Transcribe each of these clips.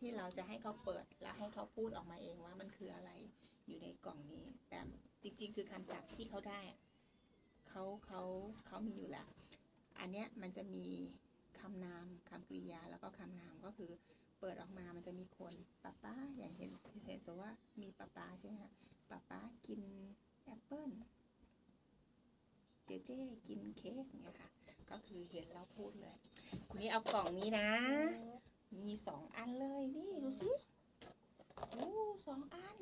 ที่เราจะให้เขาเปิดแล้วให้เขาพูดออกมาเองว่ามันคืออะไรอยู่ในกล่องนี้ แต่จริงๆ คือคำศัพท์ที่เขาได้เขาเขาเขามีอยู่แล้ว อันเนี้ยมันจะมีคำนามคำกริยาแล้วก็คำนามก็คือเปิดออกมามันจะมีคนป้าป้าอย่างเห็นเห็นสว่ามีป้าป้าใช่ไหมคะป้าป้ากินแอปเปิ้ลเจเจกินเค้กอย่างเงี้ยค่ะ ก็คือเห็นแล้วพูดเลย คุณนี่เอากล่องนี้นะ มีสองอันเลยนี่ดูสิโอ้สองอัน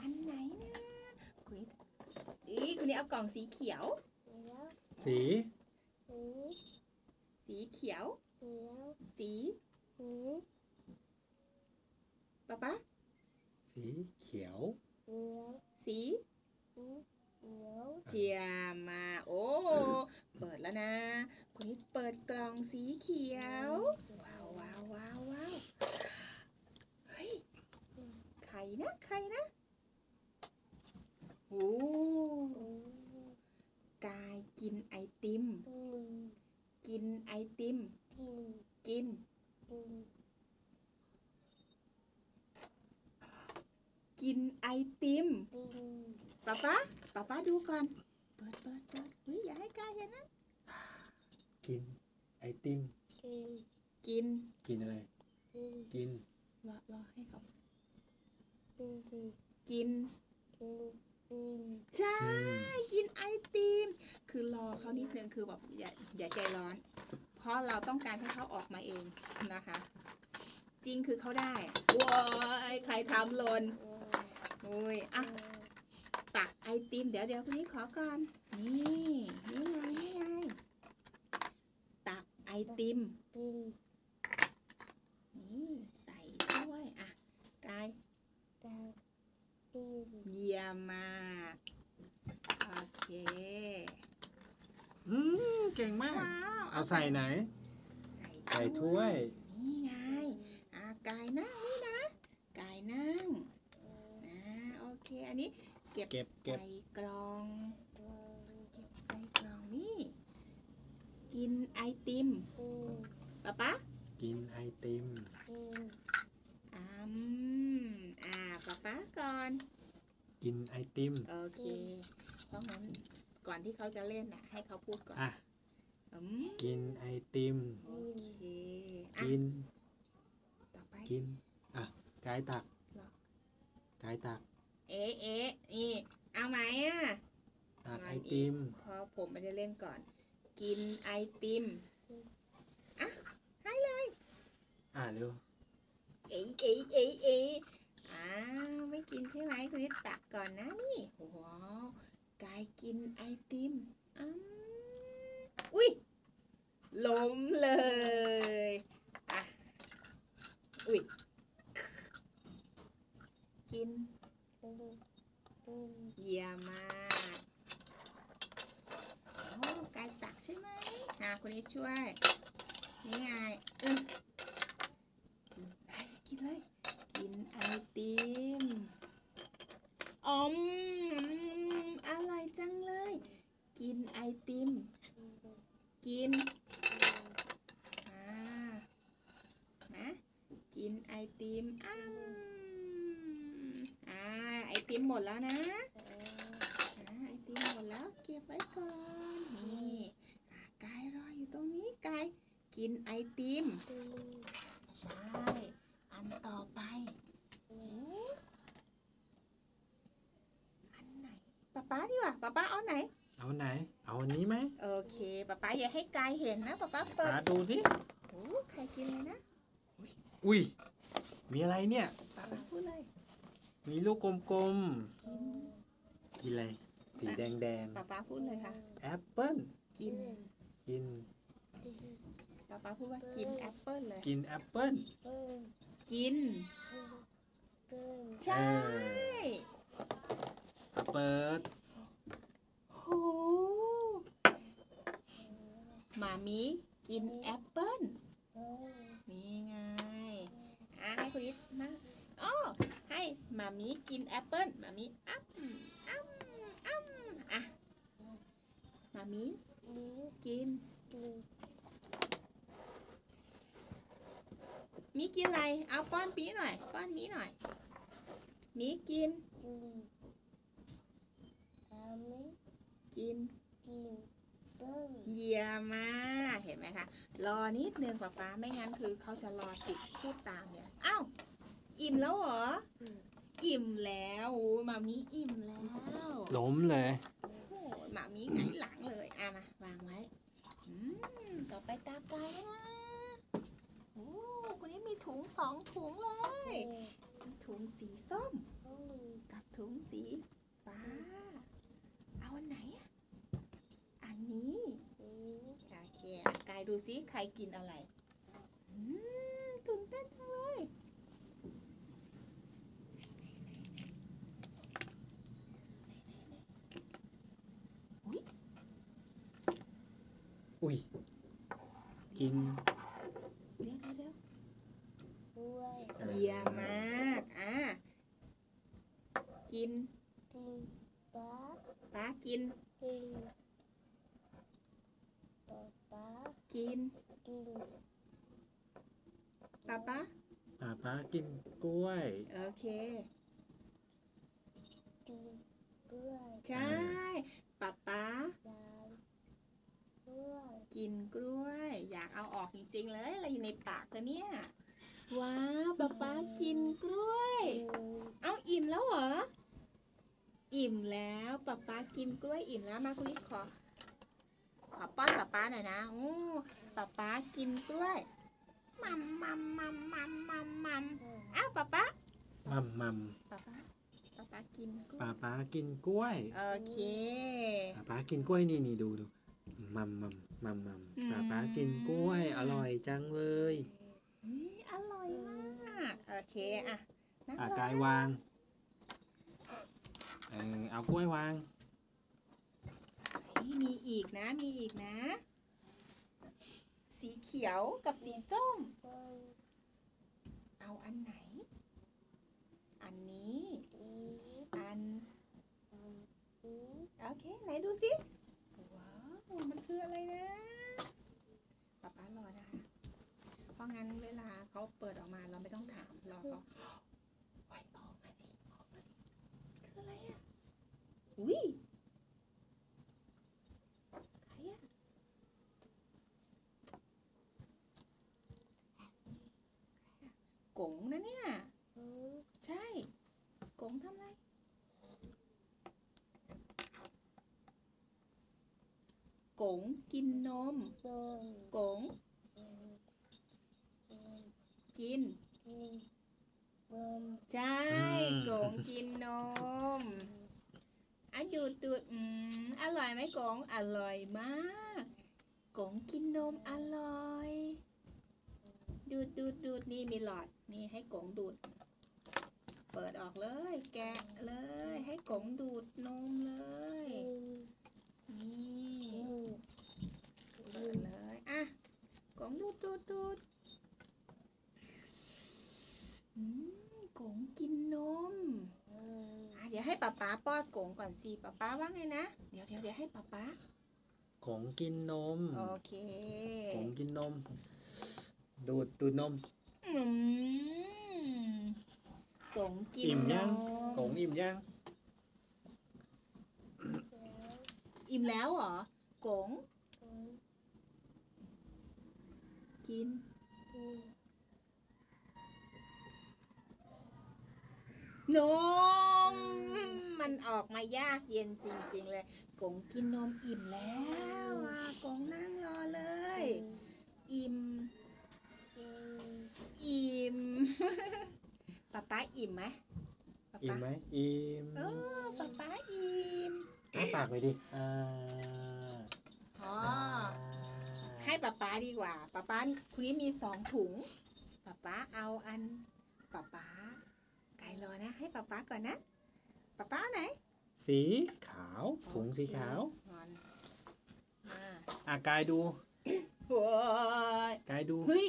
อันไหนนะคุณนี่อีคุณนี่เอากล่องสีเขียว สี สีเขียว สีป๊าป๊าสีเขียว สีเจียมมาโอ้เปิดแล้วนะ คุณนี่เปิดกล่องสีเขียว ว้าวว้าวเฮ้ยใครนะใครนะโอ้กายกินไอติม กินไอติม กิน กินไอติมป๊าป๊าป๊าป๊าดูก่อน เปิดเปิดเปิดเฮ้ยอย่าให้กายเห็นนะกินไอติม กิน กินอะไร กิน รอรอให้เขากิน ใช่ กินไอติม คือรอ เขานิดนึงคือแบบอย่าอย่าใจร้อน เพราะเราต้องการให้เขาออกมาเองนะคะ จริงคือเขาได้ว้ายใครทำหล่นโอ้ยอะตักไอติมเดี๋ยวเดี๋ยวคนนี้ขอก่อน นี่นี่ไงนี่ไงตักไอติมนี่ใส่ด้วยอะกายเยี่ยมมาก โอเคอืม เก่งมาก ว้าวเอาใส่ไหน ใส่ใส่ถ้วย นี่ไงอะกายนั่งนี่นะกายนั่งอ่าโอเค อันนี้เก็บเก็บเก็บ ใส่กล่อง เก็บใส่กล่องนี่ กินไอติมป๊าป๊ากินไอติม อืมอ่าป๊าป๊าก่อน กินไอติม โอเคเพราะงั้นก่อนที่เขาจะเล่นน่ะ ให้เขาพูดก่อน อะ อืมกินไอติม โอเคอะกิน ต่อไป กิน อะกายตักหรอ กายตัก เอ๊ะเอ๊ะนี่เอาไหมอะ ตักไอติมพอผมไม่ได้เล่นก่อน กินไอติมอะให้เลย อะเร็ว เอ๊ะเอ๊ะเอ๊ะเอ๊ะอ้าวไม่กินใช่ไหมคุณนิดตักก่อนนะนี่ว้าวกายกินไอติมอืม อุ้ยล้มเลยอะอุ้ยกินเยี่ยมมากโอ้กายตักใช่ไหมอะคุณนิดช่วย นี่ไงอืมกินไปกินเลย กินไอติมอมอร่อยจังเลย กินไอติม กินอ่านะกินไอติมอ้ามอ่าไอติมหมดแล้วนะอ่าไอติมหมดแล้วเก็บไว้ก่อนนี่กายรออยู่ตรงนี้กายกินไอติมใช่อันต่อไปอันไหนป๊าป๊าดีกว่าป๊าป๊าเอาไหน เอาไหน เอาอันนี้ไหมโอเคป๊าป๊าอย่าให้กายเห็นนะป๊าป๊าเปิดหาดูสิโอ้ใครกินเลยนะอุ้ย มีอะไรเนี่ย ป๊าป๊าพูดเลยมีลูกกลมกินๆกินอะไร สีแดงป๊าป๊าพูดเลยค่ะๆแอปเปิ้ลกินกิน ป๊าป๊าพูดว่ากินแอปเปิ้ลเลย กินแอปเปิ้ลกิน ใช่ เปิดโหมามีกินแอปเปิ้ลนี่ไงอะให้คุณยิดมาอ๋อให้มามีกินแอปเปิ้ลมามีอ้ำอ้ำอ้ำอะมามีกินมีกินอะไร เอาป้อนปีหน่อยป้อนมีหน่อย มีกินกินเอาไหม กิน กินเบิ้งเยี่ยมมากเห็นไหมคะรอนิดนึงป้าป๊าไม่งั้นคือเขาจะรอติดพูดตามเนี่ยอ้าวอิ่มแล้วเหรอ อิ่มแล้วโอ้มามีอิ่มแล้วล้มเลยโอ้โหหมามีไงายหลังเลยอะมาวางไว้อืมต่อไปตากายแล้วนะโอ้คนนี้มีถุงสองถุงเลยมีถุงสีส้ม กับถุงสีฟ้า เอาอันไหนอะ อันนี้โอเคอะกาย ดูซิใครกินอะไรอืมตื่นเต้นจังเลย อุ้ย กิน เดี๋ยวเดี๋ยวด้วยเยี่ยมมาก อะ กิน กินปลาป้ากิน กินปลาปลา กิน กินป้าป้าป้าป้ากินกล้วย โอเค กินกล้วยใช่ป้าป้าดาวกล้วยกินกล้วย อยากเอาออกจริงๆเลยอะไรอยู่ในปากตัวเนี่ยว้าวป้าป้ากินกล้วยกินเอาอิ่มแล้วเหรอ อิ่มแล้วป้าป้ากินกล้วยอิ่มแล้วมาคุณนิดขอ ขอป้อนป้าป้าหน่อยนะโอ้ป้าป้ากินกล้วยมัมมัมมัมมัมมัมมัมอ้าวป้าป้ามัมมัมป้าป้าป้าป้ากินกล้วยป้าป้ากินกล้วยโอเคป้าป้ากินกล้วยนี่นี่ดูดูมัมมัมมัมมัมป้าป้ากินกล้วย อร่อยจังเลยอุ๊ยอร่อยมากโอเคอะนั่งอะลงกายวางเออเอากล้วยวาง นี่มีอีกนะ มีอีกนะ สีเขียวกับสีส้มกล้วยเอาอันไหน อันนี้อีอันอีโอเค ไหนดูสิ ว้าว มันคืออะไรนะป๊าป๊ารอนะคะ เพราะงั้นเวลาเขาเปิดออกมาเราไม่ต้องถาม รอเขาโอ้ยออกมาดิออกมาดิคืออะไรอะ อุ้ย ใครอะ กงนะเนี่ย อืม ใช่ กงทำอะไร ก งกินนมโดนกงอืมอืมกินกินนมใช่กงกินนมอะดูดดูดอืมอร่อยไหมกงอร่อยมากกงกินนมอร่อย ดูดดูดดูดนี่มีหลอดนี่ให้กงดูด เปิดออกเลย แกะเลย ให้กงดูดนมเลยอืมนี่ อืม เปิดเลย อะ กงดูดดูดดูดอืมกงกินนมอืมอะเดี๋ยวให้ป๊าป๊าป้อนกงก่อนสิป๊าป๊าว่าไงนะ เดี๋ยวเดี๋ยวเดี๋ยวให้ป๊าป๊าของกินนม โอเคของกินนม ดูดดูดนมอืมกงกินอิ่มยังนกงอิ่มยังแล้วอิ่มแล้วเหรอกง อืม กินกิน นม มันออกมายากเย็นจริง ๆ เลย กงกินนมอิ่มแล้วอะกงนั่งรอเลย อิ่มอืมอิ่มป๊าป๊าอิ่มไหมป๊าอิ่มป๊าไหมอิ่มเออป๊าป๊าอิ่ม อ้าปากไปดิอ่าอ๋ออ่าให้ ป๊าป๊าดีกว่าป๊าป๊าคุณนี้มีสองถุงป๊าป๊าเอาอันป๊าป๊าไก่รอนะ ให้ป๊าป๊าก่อนนะป๊าป๊าเอาไหน สีขาวถุงสีขาวโอเคงอนมาอะกายดูโอ้ยกายดู เฮ้ย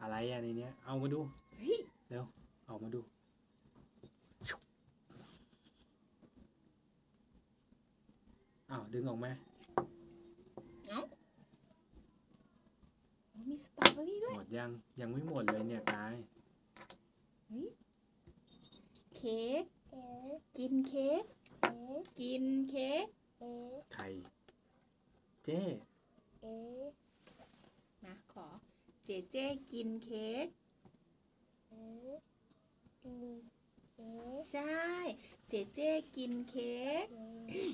อะไรอะในเนี้ย เอามาดู เฮ้ยเอามาดู อ้าวดึงออกมา มีมีสตรอเบอรี่ด้วยหมดยังยังไม่หมดเลยเนี่ยกายเฮ้ยเค้กเอ๊ะกินเค้กเอ๊ะกินเค้กเอ๊ะไข่เจ้เอ๊ะนะขอเจเจกินเค้กเอ๊ะกินเอ๊ะใช่ เจเจกินเค้กเอ๊ะ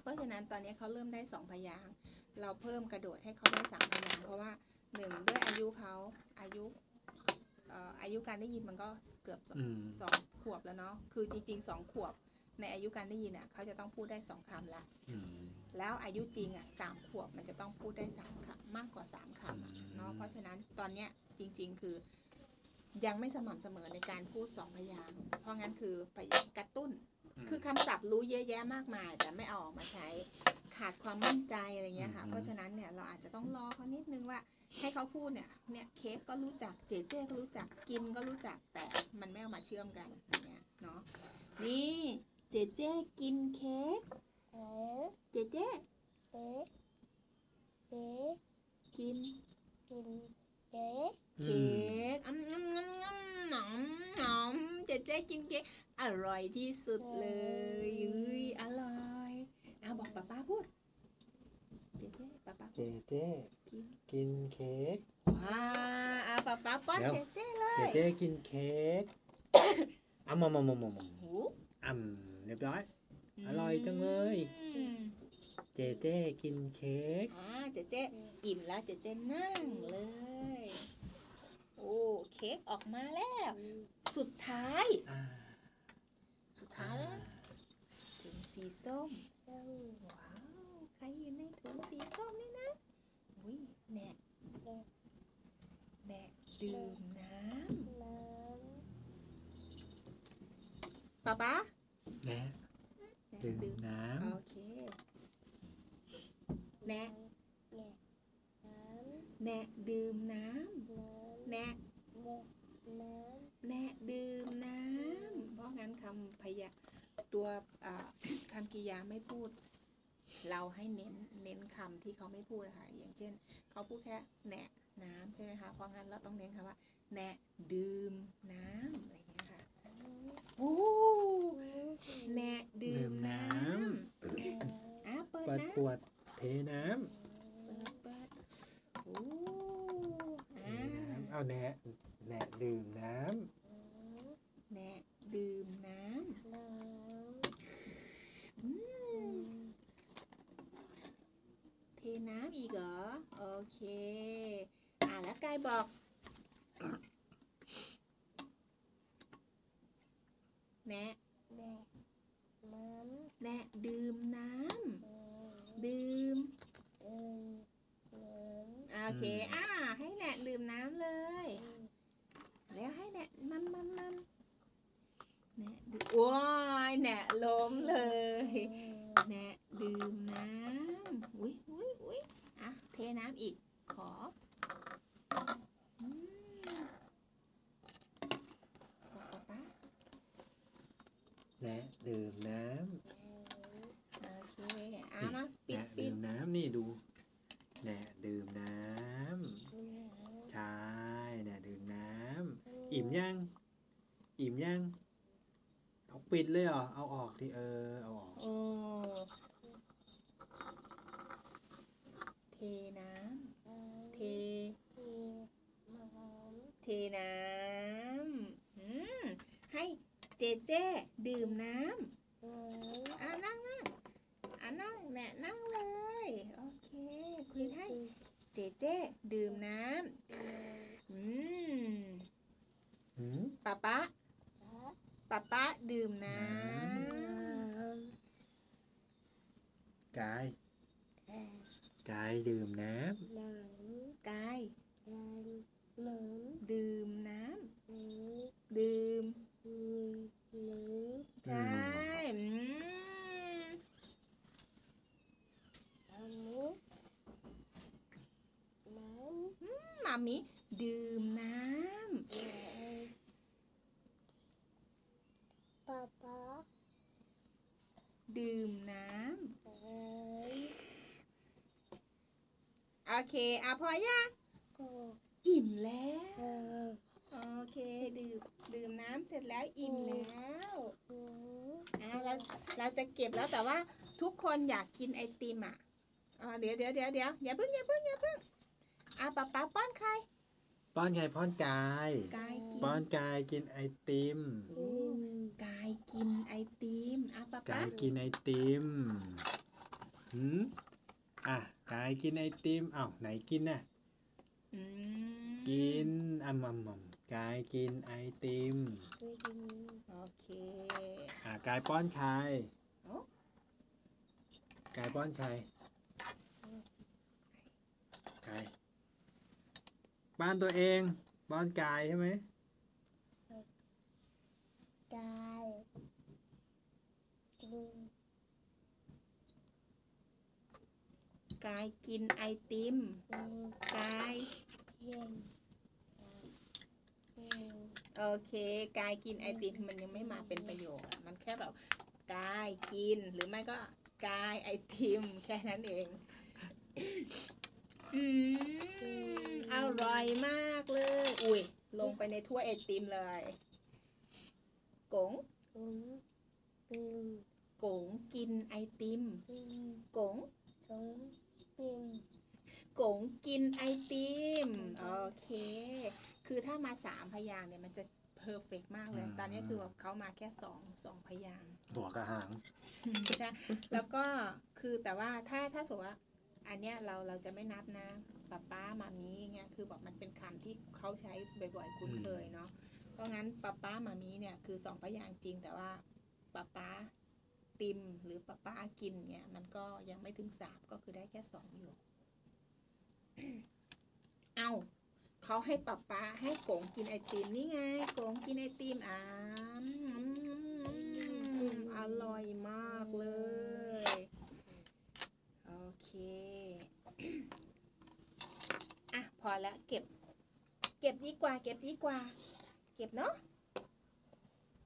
เพราะฉะนั้นตอนนี้เขาเริ่มได้สองพยางค์เราเพิ่มกระโดดให้เขาได้สามพยางค์เพราะว่า หนึ่งด้วยอายุเขาอายุเอ่ออายุการได้ยินมันก็เกือบสองสองขวบแล้วเนาะคือจริงๆสองขวบ ในอายุการได้ยินอะเขาจะต้องพูดได้สองคำละอืมแล้วอายุจริงอะสามขวบมันจะต้องพูดได้สามคำมากกว่าสามคำอะอืมเนาะเพราะฉะนั้นตอนเนี้ยจริง ๆ คือยังไม่สม่ำเสมอในการพูดสองพยางค์เพราะงั้นคือไปกระตุ้น คือคำศัพท์รู้เยอะแยะมากมาย แต่ไม่เอาออกมาใช้ขาดความมั่นใจอะไรเงี้ยค่ะอืมเพราะฉะนั้นเนี่ยเราอาจจะต้องรอเขานิดนึงว่า ให้เขาพูดเนี่ย เนี่ยเค้กก็รู้จัก เจเจก็รู้จัก กินก็รู้จัก แต่มันไม่เอามาเชื่อมกันอย่างเงี้ยเนาะ นี่เจเจกินเค้ก เอ๊ะเจเจ เอ๊ะเอ๊ะกินกินเอ๊ะอืเค้มกอืมงำงำงำหนอมหนอมเจเจกินเค้กอร่อยที่สุดเลยอุ้ยอร่อยอะบอกป้าป้าพูดเจเจป้าป้า เจเจกินกินเค้กว้าเอาป้าป้าป้อนเดี๋ยวเจเจเลเจยเจกินเค้กอะมามามามามหูอ่ำเรียบร้อย อร่อยจังเลยอืมเจเจกินเค้กอ่าเจเจอิ่มแล้วเจเจนั่งเลย โอ้เค้กออกมาแล้ว สุดท้ายอ่าสุดท้ายแล้วถุงสีส้ม ส้ม ว้าว ใครอยู่ในถุงสีส้มนี่นะอุ้ยแหนกแหนก ดื่มน้น้ำป๊าป๊า แนะ แหนก ดื่ม ดื่ม น้ โอเคำ แนะ แนะน้ำ แหนกดื่มน้ น้ำแหนกำแนะน้ แหนกดื่มน้ำเพราะงั้นคำพยาตัวอ่า คำกริยาไม่พูด เราให้เน้นเน้นคำที่เขาไม่พูดนะคะอย่างเช่น เขา พูดแค่แหนกน้ำใช่ไหมคะเพราะงั้นเราต้องเน้นคำว่าแหนกดื่มน้ำอะไรอย่างเงี้ยค่ะโอ้ำแหนกำดื่ดื่มมน้น้ำอะเปิำดเปิดน้ขวดเทน้ำเปิดเปิดโอ้ำเทอ่าน้ำเอาแนะแนะดื่มน้แหนกดื่มน้น้ำอืมเท น้ำอีกเหรอ โอเค อ่าแล้วกายบอก แนะำแนะน้ำแนะดื่มน้น้ำดื่มำเอิมน้ำโอเค อ่า ให้แนะดื่มน้ำเลย แล้วให้แนะมัมมัมมัมแนะดื่มว้ายแนะล้มเลย แนะดื่มน้ำอุ้ยอุ้ยอุ้ยอะ เทน้ำอีกขออืมบอกป๊าป๊าำแนะดื่มน้โอเคอะมาำปิดแนะปิดื่ดมน้ำนี่ดูแนะดื่มน้ำใช่แนะดื่มน้ำอิ่มยัง อิ่มยังเอาปิดเลยเหรอเอาออกที่เออเอาออก โอ้เทน้ำ เท เทน้ำอืมให้ เจเจดื่มน้ำอะนั่งนั่งอะนั่งแน่นั่งเลย โอเค คุยให้เจเจดื่มน้ำอืมหืมป๊าป๊าป๊าป๊าดื่มน้ำกายกายดื่มน้กายดื่มน้ำดื่มำ ใช่อืมมามิดื่มน้ำดื่มน้ำโอเคอะพอยัง โก้ อิ่มแล้ว เออ โอเค ดื่มดื่มน้ำเสร็จแล้วอิ่มแล้ว อืม อะเรา เราจะเก็บแล้วแต่ว่าทุกคนอยากกินไอติมอะอ่าเดี๋ยวเดี๋ยวเดี๋ยวเดี๋ยวอย่าเพิ่งอย่าเพิ่งอย่าเพิ่งอะป๊าป๊าป้อนใคร ป้อนไงป้อนกายกายกินป้อนกายกินไอติมโอ้กายกินไอติมอะป๊าป๊ากายกินไอติมหืมอะกายกินไอติมอ้าวไหนกินน่ะอืมกินอะมัมมัม กายกินไอติม ไม่กินโอเค อะกายป้อนใครโอ้กายป้อนใครกายป้อนตัวเองป้อนกายใช่ไหมกายกินกายกินไอติมอืมกายเย็นอืม โอเค กายกินไอติมมันยังไม่มาเป็นประโยคอะมันแค่แบบกายกินหรือไม่ก็กายไอติมแค่นั้นเอง อืมอร่อยมากเลย อุ้ยลงไปในถ้วยไอติมเลยกงอืมอืมกงกินไอติมอืมกงอืมอืมกงกินไอติม โอเค คือถ้ามาสามพยางค์เนี่ยมันจะเพอร์เฟกมากเลยตอนนี้คือแบบเขามาแค่สองสองพยางค์หัวกระหาง ใช่แล้วก็คือแต่ว่าถ้าถ้าสมมติว่าอันเนี้ยเราเราจะไม่นับนะป้าป้ามามีเงี้ยคือแบบมันเป็นคำที่เขาใช้บ่อยๆคุ้นเคยเนาะเพราะงั้นป้าป้ามามีเนี่ยคือสองพยางค์จริง แต่ว่าป้าป้าติมหรือป้าป้ากินเนี่ยมันก็ยังไม่ถึงสามก็คือได้แค่สองอยู่ เอา เขาให้ป้าป้าให้โกงกินไอติมนี่ไงโกงกินไอติมอ่าอืมอร่อยมากเลย โอเค อะ พอแล้วเก็บ เก็บดีกว่า เก็บดีกว่า เก็บเนาะ